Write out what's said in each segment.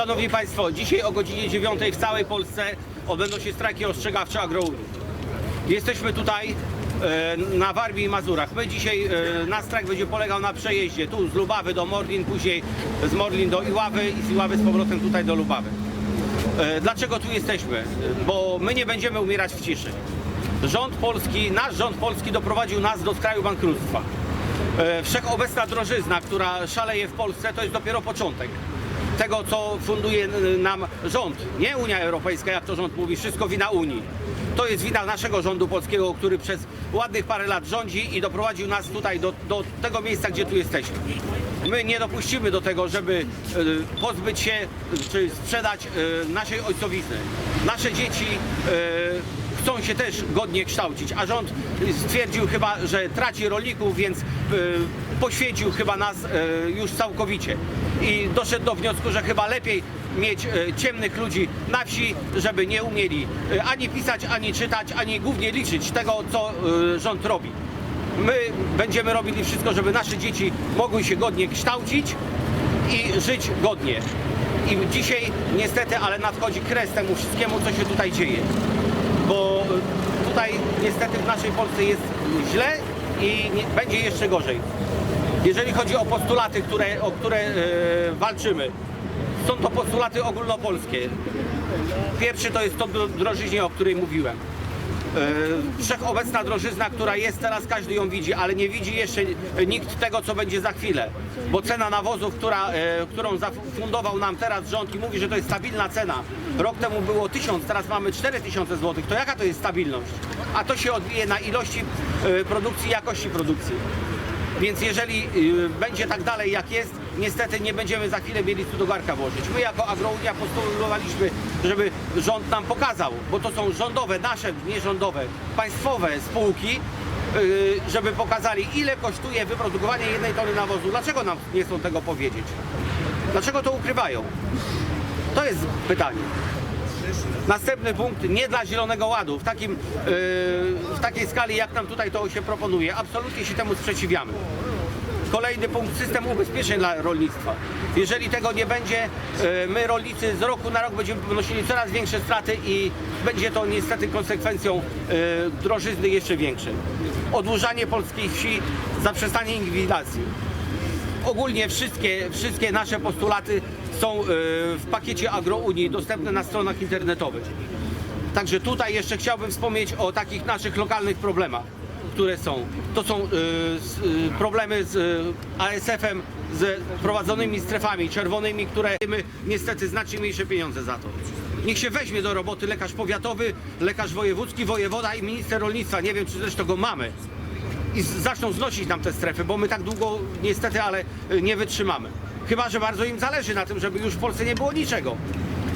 Szanowni Państwo, dzisiaj o godzinie 9 w całej Polsce odbędą się strajki ostrzegawcze agrounii. Jesteśmy tutaj e, na Warmii i Mazurach. My dzisiaj, e, nasz strajk będzie polegał na przejeździe tu z Lubawy do Morlin, później z Morlin do Iławy i z Iławy z powrotem tutaj do Lubawy. E, Dlaczego tu jesteśmy? Bo my nie będziemy umierać w ciszy. Rząd polski, nasz rząd polski doprowadził nas do skraju bankructwa. Wszechobecna drożyzna, która szaleje w Polsce, to jest dopiero początek tego, co funduje n- nam rząd. Nie Unia Europejska, jak to rząd mówi, wszystko wina Unii. To jest wina naszego rządu polskiego, który przez ładnych parę lat rządzi i doprowadził nas tutaj do, do tego miejsca, gdzie tu jesteśmy. My nie dopuścimy do tego, żeby e, pozbyć się e, czy sprzedać naszej ojcowizny. Nasze dzieci chcą się też godnie kształcić, a rząd stwierdził chyba, że traci rolników, więc poświęcił chyba nas już całkowicie. I doszedł do wniosku, że chyba lepiej mieć e, ciemnych ludzi na wsi, żeby nie umieli e, ani pisać, ani czytać, ani głównie liczyć tego, co e, rząd robi. My będziemy robili wszystko, żeby nasze dzieci mogły się godnie kształcić i żyć godnie. I dzisiaj niestety, ale nadchodzi kres temu wszystkiemu, co się tutaj dzieje. Bo tutaj niestety w naszej Polsce jest źle i będzie jeszcze gorzej. Jeżeli chodzi o postulaty, które, o które e, walczymy, są to postulaty ogólnopolskie. Pierwszy to jest to dro- drożyźnie, o której mówiłem. E, Wszechobecna drożyzna, która jest teraz, każdy ją widzi, ale nie widzi jeszcze nikt tego, co będzie za chwilę. Bo cena nawozów, która, e, którą zafundował nam teraz rząd i mówi, że to jest stabilna cena. Rok temu było 1000, teraz mamy 4000 zł. To jaka to jest stabilność? A to się odbije na ilości produkcji i jakości produkcji. Więc jeżeli y, będzie tak dalej jak jest, niestety nie będziemy za chwilę mieli tu do garka włożyć. My jako Agrounia postulowaliśmy, żeby rząd nam pokazał, bo to są rządowe, nasze, nie rządowe, państwowe spółki, y, żeby pokazali ile kosztuje wyprodukowanie jednej tony nawozu. Dlaczego nam nie chcą tego powiedzieć? Dlaczego to ukrywają? To jest pytanie. Następny punkt, nie dla Zielonego Ładu, w, takim, yy, w takiej skali, jak nam tutaj to się proponuje. Absolutnie się temu sprzeciwiamy. Kolejny punkt, system ubezpieczeń dla rolnictwa. Jeżeli tego nie będzie, yy, my rolnicy z roku na rok będziemy ponosili coraz większe straty i będzie to niestety konsekwencją yy, drożyzny jeszcze większej. Odłużanie polskiej wsi, zaprzestanie inwigilacji ogólnie wszystkie, wszystkie nasze postulaty są e, w pakiecie AgroUnii dostępne na stronach internetowych. Także tutaj jeszcze chciałbym wspomnieć o takich naszych lokalnych problemach, które są. To są e, e, problemy z ASF-em, z prowadzonymi strefami czerwonymi, które my niestety znacznie mniejsze pieniądze za to. Niech się weźmie do roboty lekarz powiatowy, lekarz wojewódzki, wojewoda i minister rolnictwa. Nie wiem, czy zresztą go mamy i zaczną znosić nam te strefy, bo my tak długo niestety, ale nie wytrzymamy. Chyba, że bardzo im zależy na tym, żeby już w Polsce nie było niczego.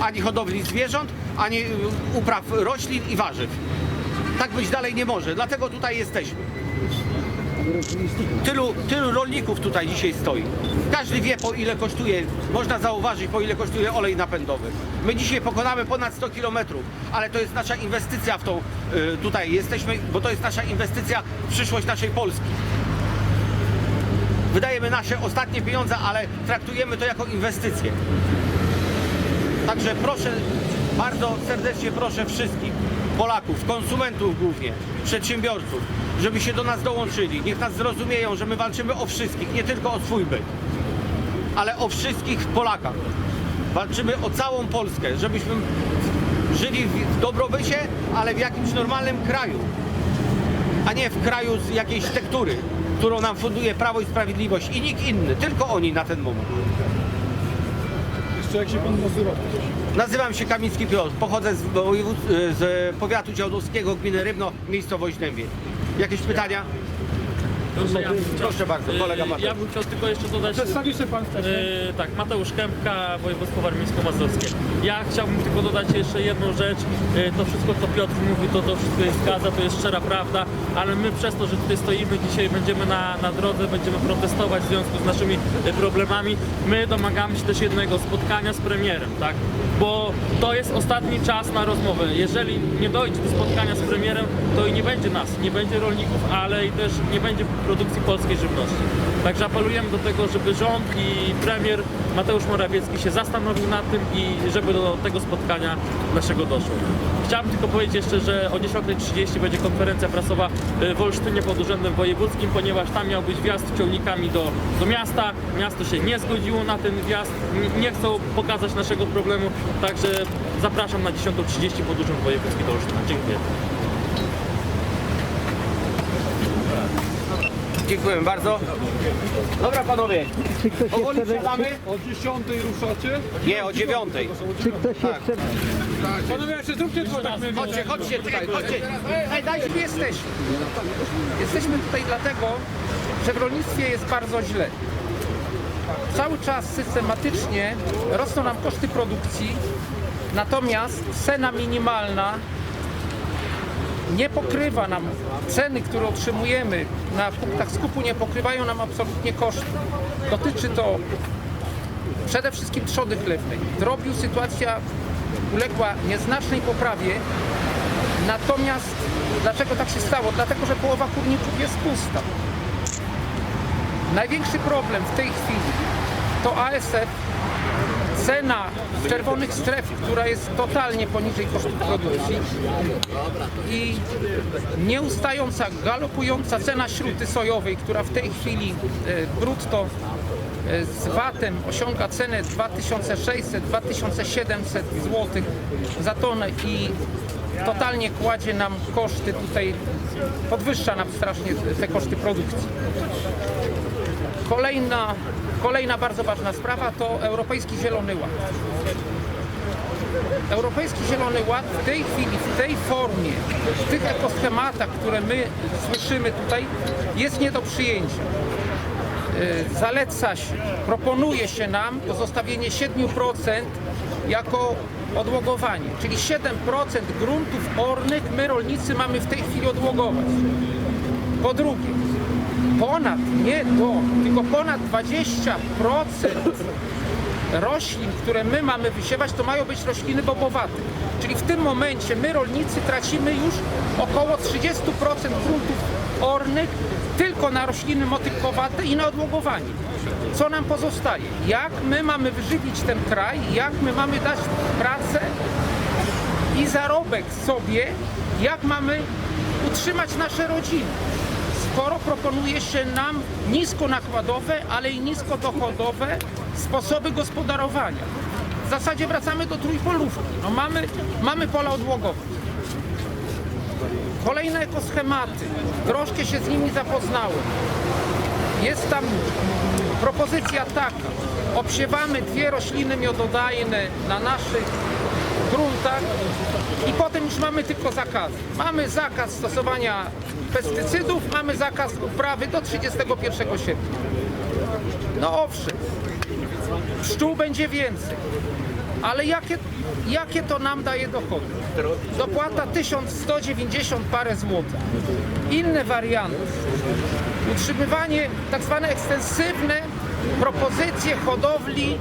Ani hodowli zwierząt, ani y, upraw roślin i warzyw. Tak być dalej nie może, dlatego tutaj jesteśmy. Tylu, tylu rolników tutaj dzisiaj stoi. Każdy wie po ile kosztuje, można zauważyć po ile kosztuje olej napędowy. My dzisiaj pokonamy ponad 100 km, ale to jest nasza inwestycja w tą, y, tutaj jesteśmy, bo to jest nasza inwestycja w przyszłość naszej Polski. Wydajemy nasze ostatnie pieniądze, ale traktujemy to jako inwestycję. Także proszę, bardzo serdecznie proszę wszystkich Polaków, konsumentów głównie, przedsiębiorców, żeby się do nas dołączyli. Niech nas zrozumieją, że my walczymy o wszystkich, nie tylko o swój byt, ale o wszystkich Polakach. Walczymy o całą Polskę, żebyśmy żyli w dobrobycie, ale w jakimś normalnym kraju, a nie w kraju z jakiejś tektury, którą nam funduje Prawo i Sprawiedliwość i nikt inny, tylko oni na ten moment. Jeszcze jak się pan nazywa? Nazywam się Kamiński Piotr, pochodzę z, z powiatu działdowskiego, gminy Rybno, miejscowość Dębie. Jakieś pytania? Proszę, ja bym chciał- Proszę bardzo, kolega y, Mateusz. Ja bym chciał tylko jeszcze dodać... Przedstawi się pan y, tak, Mateusz Kępka, województwo warmińsko-mazurskie. Ja chciałbym tylko dodać jeszcze jedną rzecz. Y, To wszystko, co Piotr mówi, to, to wszystko jest zgadza, to jest szczera prawda, ale my przez to, że tutaj stoimy dzisiaj, będziemy na, na drodze, będziemy protestować w związku z naszymi problemami. My domagamy się też jednego spotkania z premierem, tak? Bo to jest ostatni czas na rozmowę. Jeżeli nie dojdzie do spotkania z premierem, to i nie będzie nas, nie będzie rolników, ale i też nie będzie produkcji polskiej żywności. Także apelujemy do tego, żeby rząd i premier Mateusz Morawiecki się zastanowił nad tym i żeby do tego spotkania naszego doszło. Chciałbym tylko powiedzieć jeszcze, że o 10.30 będzie konferencja prasowa y, w Olsztynie pod Urzędem Wojewódzkim, ponieważ tam miał być wjazd ciągnikami do, do miasta. Miasto się nie zgodziło na ten wjazd, nie chcą pokazać naszego problemu, także zapraszam na 10.30 pod Urząd Wojewódzki do Olsztyna. Dziękuję. Dziękuję bardzo. Dobra panowie, Czy ktoś powoli jeszcze, wsiadamy? O 10 ruszacie? Nie, o dziewiątej. czy ktoś jeszcze Panowie, jeszcze zróbcie to tak mniej Chodźcie, chodźcie tutaj, chodźcie. Ej, dajcie, gdzie jesteśmy? Jesteśmy tutaj dlatego, że w rolnictwie jest bardzo źle. Cały czas systematycznie rosną nam koszty produkcji, natomiast cena minimalna nie pokrywa nam ceny, które otrzymujemy na punktach skupu, nie pokrywają nam absolutnie kosztów. Dotyczy to przede wszystkim trzody chlewnej. W drobiu sytuacja uległa nieznacznej poprawie, natomiast dlaczego tak się stało? Dlatego, że połowa kurników jest pusta. Największy problem w tej chwili to ASF, cena w czerwonych stref, która jest totalnie poniżej kosztów produkcji i nieustająca, galopująca cena śruty sojowej, która w tej chwili e, brutto e, z VAT-em osiąga cenę 2600-2700 zł za tonę i totalnie kładzie nam koszty tutaj, podwyższa nam strasznie te koszty produkcji. Kolejna, kolejna bardzo ważna sprawa to Europejski Zielony Ład. Europejski Zielony Ład w tej chwili, w tej formie, w tych ekoschematach, które my słyszymy tutaj, jest nie do przyjęcia. Y, Zaleca się, proponuje się nam pozostawienie 7% jako odłogowanie, czyli 7% gruntów ornych my rolnicy mamy w tej chwili odłogować. Po drugie, ponad, nie do, tylko ponad 20% roślin, które my mamy wysiewać, to mają być rośliny bobowate. Czyli w tym momencie my rolnicy tracimy już około 30% gruntów ornych tylko na rośliny motylkowate i na odłogowanie. Co nam pozostaje? Jak my mamy wyżywić ten kraj? Jak my mamy dać pracę i zarobek sobie? Jak mamy utrzymać nasze rodziny? Skoro proponuje się nam niskonakładowe, ale i niskodochodowe sposoby gospodarowania. W zasadzie wracamy do trójpolówki. No mamy, mamy pola odłogowe. Kolejne ekoschematy. Troszkę się z nimi zapoznałem. Jest tam propozycja taka. Obsiewamy dwie rośliny miododajne na naszych gruntach i potem już mamy tylko zakazy. Mamy zakaz stosowania pestycydów, mamy zakaz uprawy do 31 sierpnia. No owszem, pszczół będzie więcej, ale jakie, jakie to nam daje dochody? Dopłata 1190 parę złotych. Inne warianty. Utrzymywanie tak zwane ekstensywne propozycje hodowli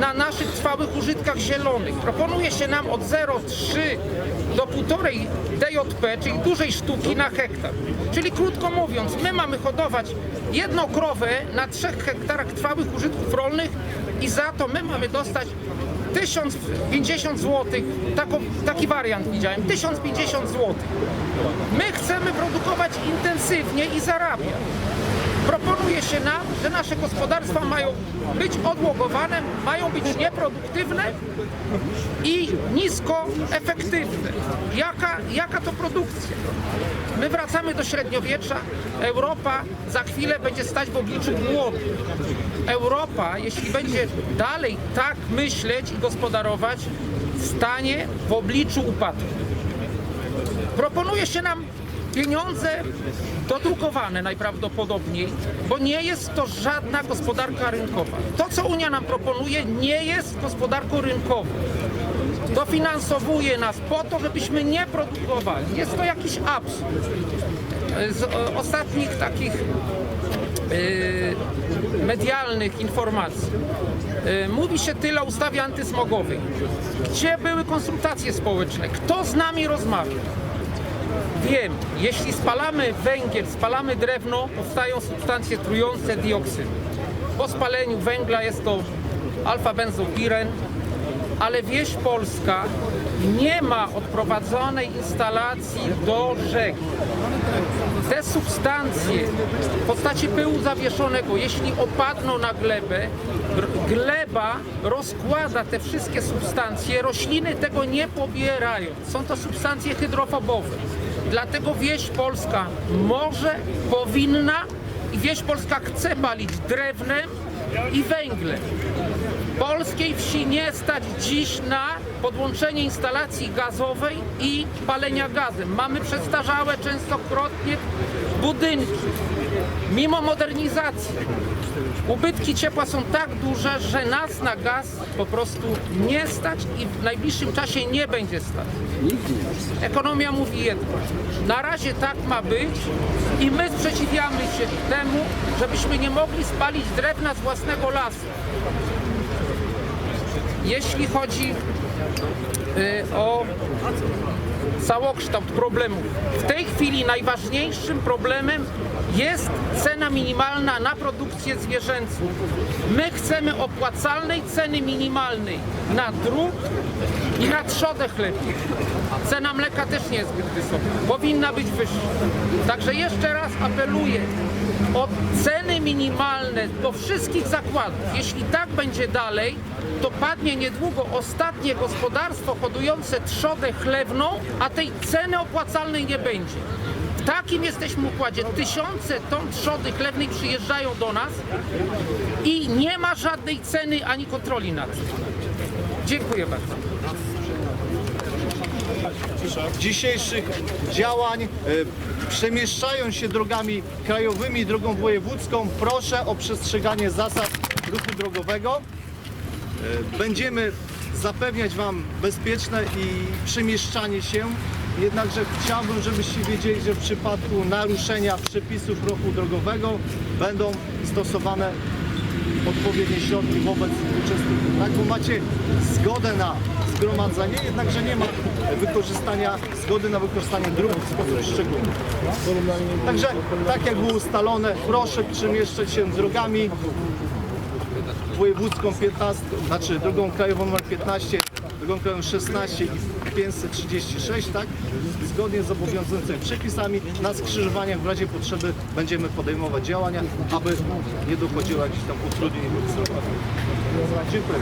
na naszych trwałych użytkach zielonych. Proponuje się nam od 0,3 do 1,5 DJP, czyli dużej sztuki na hektar. Czyli krótko mówiąc, my mamy hodować jedną krowę na 3 hektarach trwałych użytków rolnych i za to my mamy dostać 1050 zł, taki wariant widziałem, 1050 zł. My chcemy produkować intensywnie i zarabiać. Proponuje się nam, że nasze gospodarstwa mają być odłogowane, mają być nieproduktywne i nisko efektywne. Jaka, jaka to produkcja? My wracamy do średniowiecza. Europa za chwilę będzie stać w obliczu głodu. Europa, jeśli będzie dalej tak myśleć i gospodarować, stanie w obliczu upadku. Proponuje się nam pieniądze dodrukowane najprawdopodobniej, bo nie jest to żadna gospodarka rynkowa. To, co Unia nam proponuje, nie jest gospodarką rynkową. Dofinansowuje nas po to, żebyśmy nie produkowali. Jest to jakiś absurd. Z o, ostatnich takich y, medialnych informacji. Y, Mówi się tyle o ustawie antysmogowej. Gdzie były konsultacje społeczne? Kto z nami rozmawia? Wiem, jeśli spalamy węgiel, spalamy drewno, powstają substancje trujące, dioksyn. Po spaleniu węgla jest to alfa-benzopiren, ale wieś polska nie ma odprowadzonej instalacji do rzek. Te substancje w postaci pyłu zawieszonego, jeśli opadną na glebę, gleba rozkłada te wszystkie substancje, rośliny tego nie pobierają. Są to substancje hydrofobowe. Dlatego wieś polska może, powinna i wieś polska chce palić drewnem i węglem. Polskiej wsi nie stać dziś na podłączenie instalacji gazowej i palenia gazem. Mamy przestarzałe częstokrotnie budynki. Mimo modernizacji ubytki ciepła są tak duże, że nas na gaz po prostu nie stać i w najbliższym czasie nie będzie stać. Ekonomia mówi jedno. Na razie tak ma być i my sprzeciwiamy się temu, żebyśmy nie mogli spalić drewna z własnego lasu. Jeśli chodzi y, o całokształt problemów, w tej chwili najważniejszym problemem jest cena minimalna na produkcję zwierzęcą. My chcemy opłacalnej ceny minimalnej na drób i na trzodę chlewną. Cena mleka też nie jest zbyt wysoka. Powinna być wyższa. Także jeszcze raz apeluję o ceny minimalne do wszystkich zakładów. Jeśli tak będzie dalej, to padnie niedługo ostatnie gospodarstwo hodujące trzodę chlewną, a tej ceny opłacalnej nie będzie. W takim jesteśmy układzie. Tysiące ton trzody chlewnej przyjeżdżają do nas i nie ma żadnej ceny ani kontroli nad tym. Dziękuję bardzo. Dzisiejszych działań e, przemieszczają się drogami krajowymi drogą wojewódzką, proszę o przestrzeganie zasad ruchu drogowego. E, Będziemy zapewniać Wam bezpieczne i przemieszczanie się. Jednakże chciałbym, żebyście wiedzieli, że w przypadku naruszenia przepisów ruchu drogowego będą stosowane odpowiednie środki wobec uczestników. Tak, bo macie zgodę na zgromadzenie, jednakże nie ma wykorzystania, zgody na wykorzystanie dróg w sposób szczególny. Także, tak jak było ustalone, proszę przemieszczać się drogami wojewódzką 15, znaczy drogą krajową nr 15, drogą krajową 16 i 536, tak? Zgodnie z obowiązującymi przepisami na skrzyżowaniach w razie potrzeby będziemy podejmować działania, aby nie dochodziło jakichś tam utrudnień ruchu. Dziękuję.